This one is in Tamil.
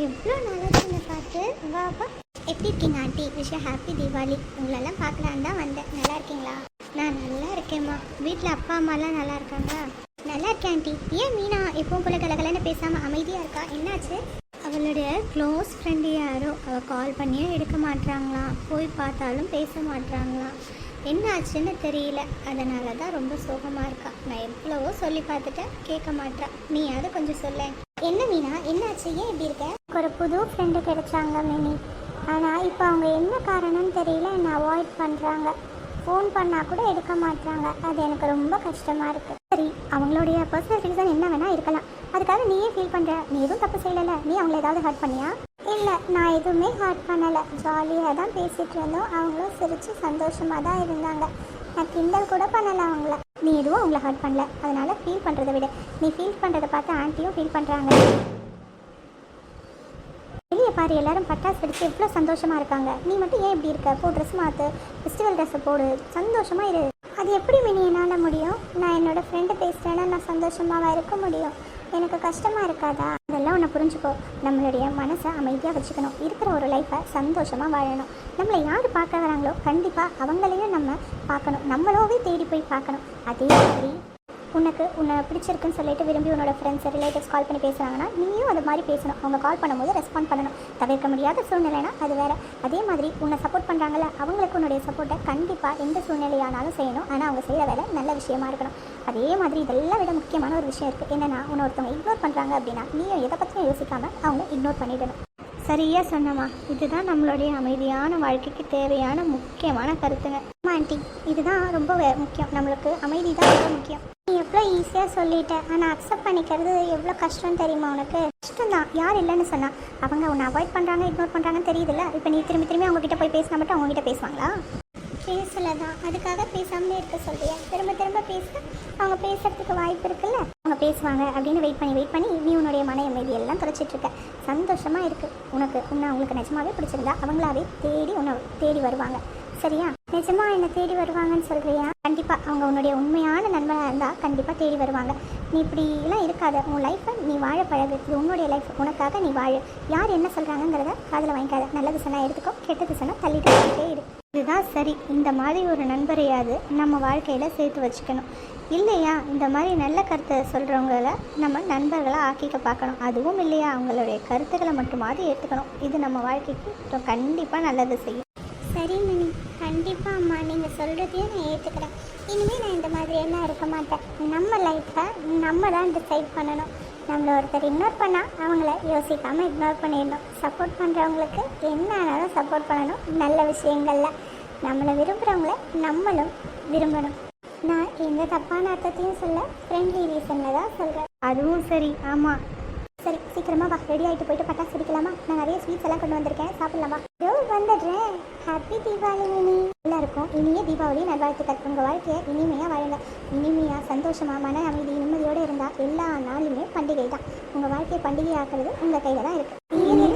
எவ்வளோ நாளாச்சு என்னை பார்த்து? வாப்பா எப்படி இருக்கீங்க ஆண்டி? விஷய ஹாப்பி தீபாவளி. உங்களெல்லாம் பார்க்கலான்னு தான் வந்தேன். நல்லா இருக்கீங்களா? நான் நல்லா இருக்கேம்மா. வீட்டில் அப்பா அம்மாலாம் நல்லா இருக்காங்களா? நல்லா இருக்கேன் ஆண்டி. ஏன் மீனா எப்பவும் போல கலகலன்னு பேசாமல் அமைதியாக இருக்கா? என்னாச்சு? அவளுடைய க்ளோஸ் ஃப்ரெண்டு யாரோ? அவள் கால் பண்ணியே எடுக்க மாட்றாங்களாம் போய் பார்த்தாலும் பேச மாட்றாங்களாம் என்ன ஆச்சுன்னு தெரியல. அதனால தான் ரொம்ப சோகமாக இருக்கா. நான் எவ்வளவோ சொல்லி பார்த்துட்டேன் கேட்க மாட்றா. நீயாவது கொஞ்சம் சொல்ல என்ன மீனா? என்னாச்சு? ஏன் இப்படி இருக்க? ஒரு புது ஃப்ரெண்டு கிடைச்சாங்க மினி. ஆனால் இப்போ அவங்க என்ன காரணம்னு தெரியல என்னை அவாய்ட் பண்ணுறாங்க ஃபோன் பண்ணால் கூட எடுக்க மாட்றாங்க. அது எனக்கு ரொம்ப கஷ்டமாக இருக்குது சரி அவங்களுடைய பர்சனல் ரீசன் என்ன வேணால் இருக்கலாம். அதுக்காக நீயே ஃபீல் பண்ணுற நீ எதுவும் தப்பு செய்யலை நீ அவங்கள ஏதாவது ஹர்ட் பண்ணியா? இல்லை நான் எதுவுமே ஹர்ட் பண்ணலை. ஜாலியாக தான் பேசிகிட்டு இருந்தோம். அவங்களும் சிரித்து சந்தோஷமாக தான் இருந்தாங்க. நான் கிண்டல் கூட பண்ணலை அவங்கள. நீ எதுவும் அவங்கள ஹர்ட் பண்ணல. அதனால் ஃபீல் பண்ணுறதை விட. நீ ஃபீல் பண்ணுறதை பார்த்து ஆன்ட்டியும் ஃபீல் பண்ணுறாங்க பாரு எல்லாரும் பட்டாசு வெடிச்சு எவ்வளோ சந்தோஷமாக இருக்காங்க. நீ மட்டும் ஏன் இப்படி இருக்க? போ ட்ரெஸ் மாற்று ஃபெஸ்டிவல் ட்ரெஸ்ஸை போடு. சந்தோஷமாக இரு. அது எப்படி மினி? என்னால் முடியும்? நான் என்னோடய ஃப்ரெண்டு பேசுகிறேன்னா நான் சந்தோஷமாக இருக்க முடியும்? எனக்கு கஷ்டமாக இருக்காதா? அதெல்லாம் ஒன்று புரிஞ்சுக்கோ. நம்மளுடைய மனசை அமைதியாக வச்சுக்கணும். இருக்கிற ஒரு லைஃப்பை சந்தோஷமாக வாழணும். நம்மளை யார் பார்க்க வராங்களோ கண்டிப்பாக அவங்களையும் நம்ம பார்க்கணும். நம்மளோவே தேடி போய் பார்க்கணும். அதே மாதிரி உனக்கு உன்னை பிடிச்சிருக்குன்னு சொல்லிட்டு விரும்பி உன்னோட ஃப்ரெண்ட்ஸ் ரிலேட்டிவ்ஸ் கால் பண்ணி பேசுகிறாங்கன்னா நீயும் அது மாதிரி பேசணும். அவங்க கால் பண்ணும்போது ரெஸ்பாண்ட் பண்ணணும். தவிர்க்க முடியாத சூழ்நிலைனா அது வேறு. அதே மாதிரி உன்னை சப்போர்ட் பண்ணுறாங்கல்ல அவங்களுக்கு உன்னுடைய சப்போர்ட்டை கண்டிப்பாக எந்த சூழ்நிலையானாலும் செய்யணும். ஆனால் அவங்க செய்கிற வேலை நல்ல விஷயமா இருக்கணும். அதே மாதிரி இதெல்லாம் விட முக்கியமான ஒரு விஷயம் இருக்குது என்னென்னா உன்னை ஒருத்தவங்க இக்னோர் பண்ணுறாங்க அப்படின்னா நீயும் எதை பற்றியும் யோசிக்காமல் அவங்க இக்னோர் பண்ணிடணும். சரியா சொன்னம்மா. இதுதான் நம்மளுடைய அமைதியான வாழ்க்கைக்கு தேவையான முக்கியமான கருத்துங்க. ஆமா ஆண்டி. இதுதான் ரொம்ப வே- முக்கியம். நம்மளுக்கு அமைதி தான் ரொம்ப முக்கியம். எவ்வளோ ஈஸியாக சொல்லிட்டேன். ஆனால் அக்செப்ட் பண்ணிக்கிறது எவ்வளோ கஷ்டம் தெரியுமா உனக்கு? கஷ்டம் தான் யார் இல்லைன்னு சொன்னா. அவங்க உன்னை அவாய்ட் பண்ணுறாங்க இக்னோர் பண்ணுறாங்கன்னு தெரியுதுல்ல? இப்போ நீ திரும்பி திரும்பி அவங்ககிட்ட போய் பேசினா மட்டும் அவங்ககிட்ட பேசுவாங்களா? பேசல தான் அதுக்காக பேசாமலே இருக்க சொல்றியா? திரும்ப திரும்ப பேச. அவங்க பேசுறதுக்கு வாய்ப்பு இருக்குல்ல? அவங்க பேசுவாங்க அப்படின்னு வெயிட் பண்ணி வெயிட் பண்ணி நீ உன்னுடைய மன அமைதி எல்லாம் தொலைச்சிட்டு இருக்க. சந்தோஷமா இருக்கு. உனக்கு உன்னை அவங்களுக்கு நிஜமாவே பிடிச்சிருந்தா அவங்களாவே தேடி உன்னை தேடி வருவாங்க. சரியா? நிஜமா என்னை தேடி வருவாங்கன்னு சொல்றியா? கண்டிப்பா. அவங்க உன்னுடைய உண்மையான நண்பனாக இருந்தா கண்டிப்பா தேடி வருவாங்க. நீ இப்படி எல்லாம் இருக்காத. உன் லைஃப்பை நீ வாழ பழகு. இது உன்னுடைய லைஃப் உனக்காக நீ வாழு. யார் என்ன சொல்றாங்கங்கிறத காதில் வாங்கிக்காத. நல்லது சொன்னா எடுத்துக்கோ. கெட்டது சொன்னா தள்ளிட்டு போயிட்டே இரு. இதுதான் சரி. இந்த மாதிரி ஒரு நண்பரையாவது நம்ம வாழ்க்கையில் சேர்த்து வச்சுக்கணும். இல்லையா? இந்த மாதிரி நல்ல கருத்தை சொல்கிறவங்கள நம்ம நண்பர்களை ஆக்கிக்க பார்க்கணும். அதுவும் இல்லையா? அவங்களுடைய கருத்துக்களை மட்டுமாவது ஏற்றுக்கணும் இது நம்ம வாழ்க்கைக்கு கண்டிப்பாக நல்லது செய்யும். சரி மணி. கண்டிப்பாக அம்மா நீங்கள் சொல்கிறதையும் நான் ஏற்றுக்கிறேன் இனிமேல் நான் இந்த மாதிரி இருக்க மாட்டேன். நம்ம லைஃப்பை நம்ம தான் டிசைட் பண்ணணும். நம்மளை ஒருத்தர் இக்னோர் பண்ணால் அவங்கள யோசிக்காமல் இக்னோர் பண்ணிடணும். சப்போர்ட் பண்ணுறவங்களுக்கு என்ன ஆனாலும் சப்போர்ட் பண்ணணும். நல்ல விஷயங்களில். நம்மளை விரும்புகிறவங்கள நம்மளும் விரும்பணும். நான் எந்த தப்பான அர்த்தத்தையும் சொல்ல ஃப்ரெண்ட்லி ரீசனில் தான் சொல்கிறேன் அதுவும் சரி. ஆமாம் சரி சீக்கிரமா வா. ரெடி ஆகிட்டு போயிட்டு பட்டாசு வெடிக்கலாமா? நான் நிறைய ஸ்வீட்ஸ் எல்லாம் கொண்டு வந்திருக்கேன். சாப்பிடலாமா? ஐயோ வந்துடுறேன். ஹாப்பி தீபாவளி மினி எல்லாருக்கும் இனிய தீபாவளி நல்வாழ்த்துக்கள். உங்கள் வாழ்க்கையை இனிமையாக வாழுங்க. இனிமையாக சந்தோஷமாக மன அமைதி நிம்மதியோடு இருந்தால் எல்லா நாளுமே பண்டிகை தான் உங்கள் வாழ்க்கையை பண்டிகை ஆக்குறது உங்கள் கையில் தான் இருக்குது இனிய